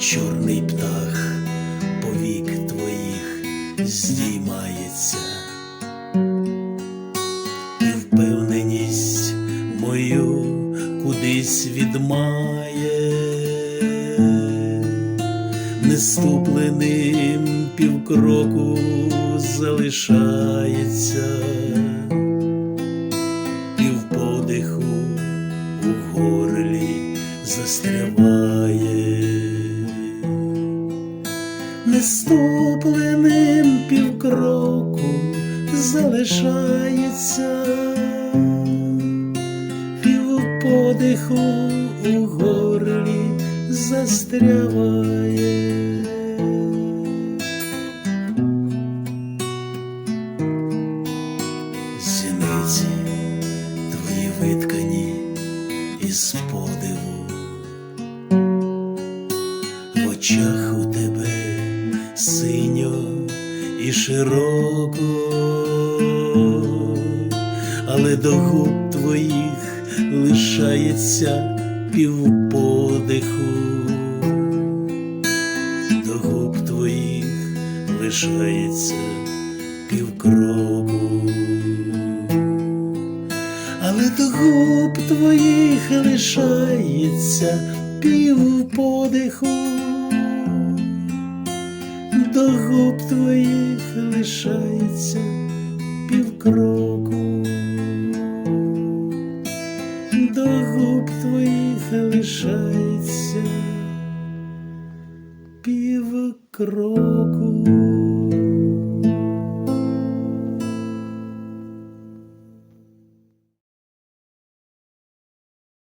чорний птах повік твоїх здіймається, і впевненість мою кудись відмає, неступленим півкроку залишається, горлі застряває, неступленим півкроку залишається, півподиху у горлі застряває. Зіниці твої виткані із подиву, в очах у тебе синьо і широко, але до губ твоїх лишається півподиху, до губ твоїх лишається півкроку. Але до губ твоїх лишається пів подиху, до губ твоїх лишається півкроку, до губ твоїх лишається півкроку.